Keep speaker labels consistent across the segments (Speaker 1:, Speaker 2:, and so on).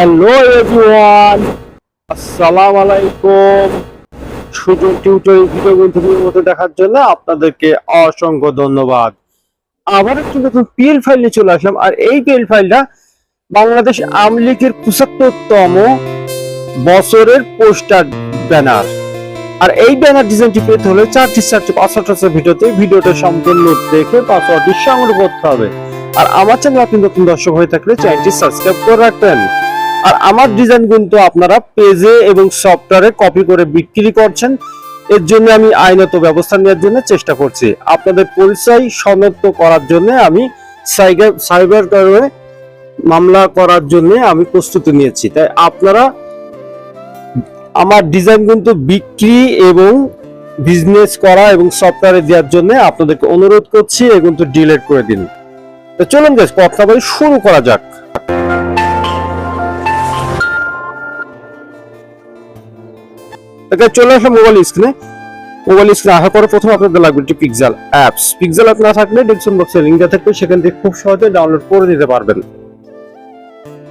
Speaker 1: Hello everyone আসসালামু আলাইকুম সুযোগ টিউটোরিয়াল ভিডিও গুলো মতো দেখার জন্য আপনাদেরকে অসংখ্য ধন্যবাদ। আবার একটু নতুন পিএল ফাইল নিয়ে চলে আসলাম। আর এই পিএল ফাইলটা বাংলাদেশ আওয়ামী লীগের পঁচাত্তরতম বছরের পোস্টার ব্যানার। আর এই ব্যানার ডিজাইনটি পেতে হলে চারটি চারটি পাসওয়ার্ড আছে ভিডিওতে, ভিডিওটা সম্পূর্ণ দেখে পাসওয়ার্ডটি সংগ্রহ করতে হবে। আর আমার চ্যানেল আপনি নতুন দর্শক হয়ে থাকলে চ্যানেলটি সাবস্ক্রাইব করে রাখবেন। আর আমার ডিজাইন কিন্তু আপনারা পেজে এবং সফটওয়্যারে কপি করে বিক্রি করছেন। এর জন্য আমি আইনত ব্যবস্থা নেওয়ার জন্য চেষ্টা করছি। আপনাদের পরিচয় শনাক্ত করার জন্য আমি সাইবার ক্রাইমে মামলা করার জন্য আমি প্রস্তুতি নিয়েছি। তাই আপনারা আমার ডিজাইন কিন্তু বিক্রি এবং বিজনেস করা এবং সফটওয়্যারে দেওয়ার জন্য আপনাদেরকে অনুরোধ করছি, এ কিন্তু ডিলিট করে দিন। তো চলুন গাইস কথা শুরু করা যাক। চলে আসলে মোবাইল স্ক্রিনে মোবাইল স্ক্রিনে আসার পরে প্রথমে আপনাদের লাগবে অ্যাপস অ্যাপ না থাকলে ডিসক্রিপশন থাকবে, সেখান থেকে খুব সহজে ডাউনলোড করে নিতে পারবেন।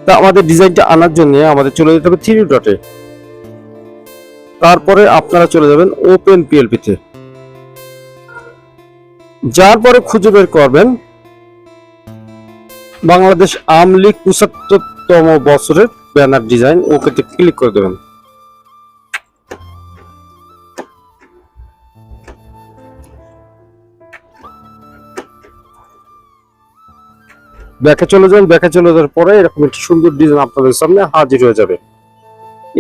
Speaker 1: তা আমাদের ডিজাইনটা আনার জন্য আমাদের চলে যেতে হবে থ্রি ডটে তারপরে আপনারা চলে যাবেন ওপেন পিএলপি তে। যার পরে খুঁজে বের করবেন বাংলাদেশ আওয়ামী পঁচাত্তরতম বছরের ব্যানার ডিজাইন ওকেতে ক্লিক করে দেবেন। ব্যাকে চলে যান, ব্যাকে চলে যাওয়ার পরে এরকম একটি সুন্দর ডিজাইন আপনাদের সামনে হাজির হয়ে যাবে।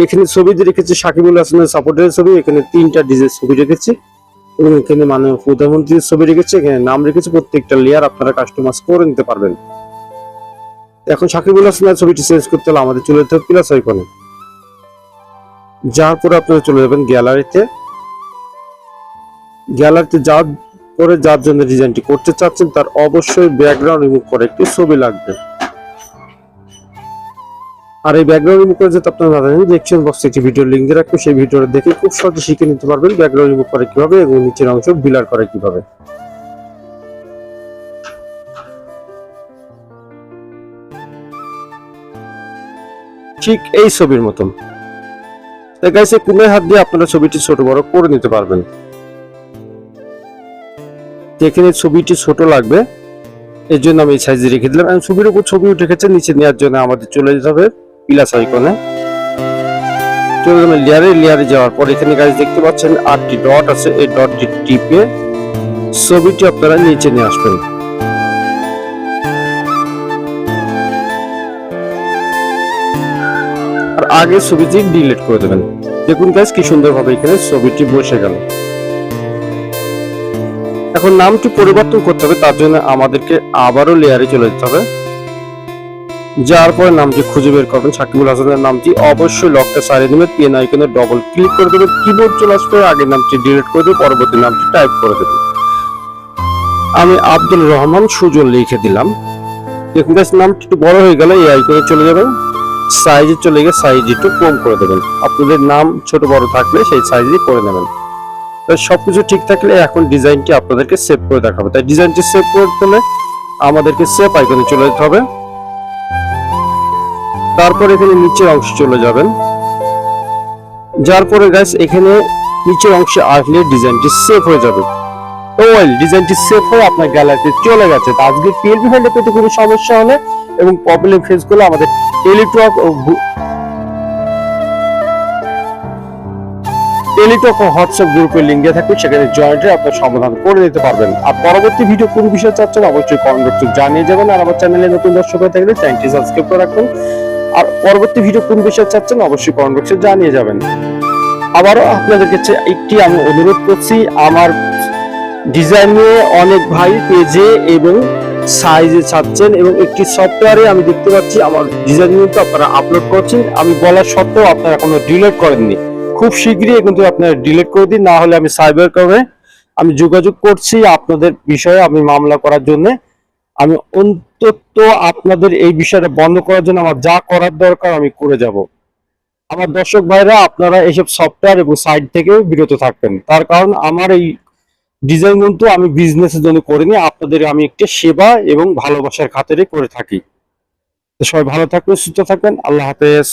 Speaker 1: এখানে ছবি রেখেছি সাকিবুল হাসানের সাপোর্টের ছবি, এখানে তিনটা ডিজাইন ছবি রেখেছি। এবং এখানে মানে প্রধানমন্ত্রীর ছবি রেখেছি, এখানে নাম রেখেছি, প্রত্যেকটা লেয়ার আপনারা কাস্টমাইজ করে নিতে পারবেন। এখন সাকিবুল হাসানের ছবিটি চেঞ্জ করতে হলে আমাদের চলে যেতে হবে প্লাস আইকনে যার পরে আপনারা চলে যাবেন গ্যালারিতে গ্যালারিতে যাওয়ার পরে যার জন্য ডিজাইনটি করতে চাচ্ছেন, তার অবশ্যই ব্যাকগ্রাউন্ড রিমুভ করে একটি ছবি লাগবে। আর এই ব্যাকগ্রাউন্ড রিমুভ করে যেতে আপনারা জানেন দেখছেন বক্সে একটি ভিডিও লিঙ্ক দিয়ে রাখব, সেই ভিডিওটা দেখে খুব সহজে শিখে নিতে পারবেন ব্যাকগ্রাউন্ড রিমুভ করে কীভাবে এবং নিচের অংশ বিলার করে কীভাবে। ঠিক এই ছবির মতন। গাইছে কুমের হাত দিয়ে আপনারা ছবিটি ছোট বড় করে নিতে পারবেন। এখানে ছবিটি ছোট লাগবে, এর জন্য আমি এই সাইজে রেখে দিলাম। এবং ছবির উপর ছবি উঠে গেছে নিচে নেওয়ার জন্য আমাদের চলে যেতে হবে প্লাস আইকনে। চলে যাবেন লেয়ারে লেয়ারে যাওয়ার পর এখানে গাছ দেখতে পাচ্ছেন আটটি ডট আছে, এই ডটটি টিপে ছবিটি আপনারা নিচে নিয়ে আসবেন। আর আগে ছবিটি ডিলিট করে দেবেন। দেখুন গাছ কি সুন্দরভাবে এখানে ছবিটি বসে গেল। এখন নামটি পরিবর্তন করতে হবে, তার জন্য আমাদেরকে আবারও লেয়ারে চলে যেতে হবে। যার পরে নামটি খুঁজে বের করবেন, সাকিবুল হাসানের নামটি অবশ্যই লকটা সারিয়ে নেবেন পেন আইকনে ডবল ক্লিক করে দেবেন কিবোর্ড চলে আসবে আগের নামটি ডিলিট করে দেবে পরবর্তী নামটি টাইপ করে দেবেন। আমি আব্দুল রহমান সুজন লিখে দিলাম। দেখুন নামটি একটু বড় হয়ে গেলে এই আইকনে চলে যাবেন সাইজে চলে গিয়ে সাইজ একটু কম করে দেবেন। আপনাদের নাম ছোট বড় থাকলে সেই সাইজে করে নেবেন। তাই সবকিছু ঠিক থাকলে এখন ডিজাইনটি আপনাদেরকে সেভ করে দেখাবো। তাই ডিজাইনটি সেভ করতে হলে আমাদেরকে সেভ আইকনে চলে যেতে হবে। তারপর এখানে নিচের অংশে চলে যাবেন। যার পরে গাইস এখানে নিচের অংশে আসলে ডিজাইনটি সেভ হয়ে যাবে। ওয়েল ডিজাইনটি সেভ হয়ে আপনার গ্যালারিতে চলে গেছে। আজকে পিএলপি ফাইলটা পেতে কোনো সমস্যা হলে এবং প্রবলেম ফেস করলে আমাদের টেলিটক টেলিটক হোয়াটসঅ্যাপ গ্রুপের লিঙ্ক থাকবে, সেখানে জয়েন্ট আপনার সমাধান করে নিতে পারবেন। আর পরবর্তী ভিডিও কোন বিষয়ে চাচ্ছেন অবশ্যই কমেন্ট বক্সে জানিয়ে যাবেন, আর আমার চ্যানেলে নতুন দর্শক হয়ে থাকলে চ্যানেলটি সাবস্ক্রাইব করে রাখুন। আর পরবর্তী ভিডিও কোন বিষয়ে চাচ্ছেন অবশ্যই কমেন্ট বক্সে জানিয়ে যাবেন। আবারও আপনাদের কাছে একটি আমি অনুরোধ করছি, আমার ডিজাইন নিয়ে অনেক ভাই পেজে এবং সাইজে ছাড়ছেন এবং একটি সফটওয়্যারে আমি দেখতে পাচ্ছি, আমার ডিজাইন কিন্তু আপনারা আপলোড করছেন। আমি বলা সত্ত্বেও আপনারা এখনও ডিলেট করেননি। খুব শীঘ্রই কিন্তু আপনারা ডিলিট করে দিন না হলে আমি সাইবার ক্রাইমে আমি যোগাযোগ করছি আপনাদের বিষয়ে, আমি মামলা করার জন্য। আমি অন্তত আপনাদের এই বিষয়টা বন্ধ করার জন্য আমার যা করার দরকার আমি করে যাব। আমার দর্শক ভাইরা, আপনারা এইসব সফটওয়্যার এবং সাইট থেকে বিরত থাকবেন। তার কারণ আমার এই ডিজাইন কিন্তু আমি বিজনেসের জন্য করিনি, আপনাদের আমি একটা সেবা এবং ভালোবাসার খাতিরে করে থাকি। সবাই ভালো থাকবেন, সুস্থ থাকবেন, আল্লাহ হাফেজ।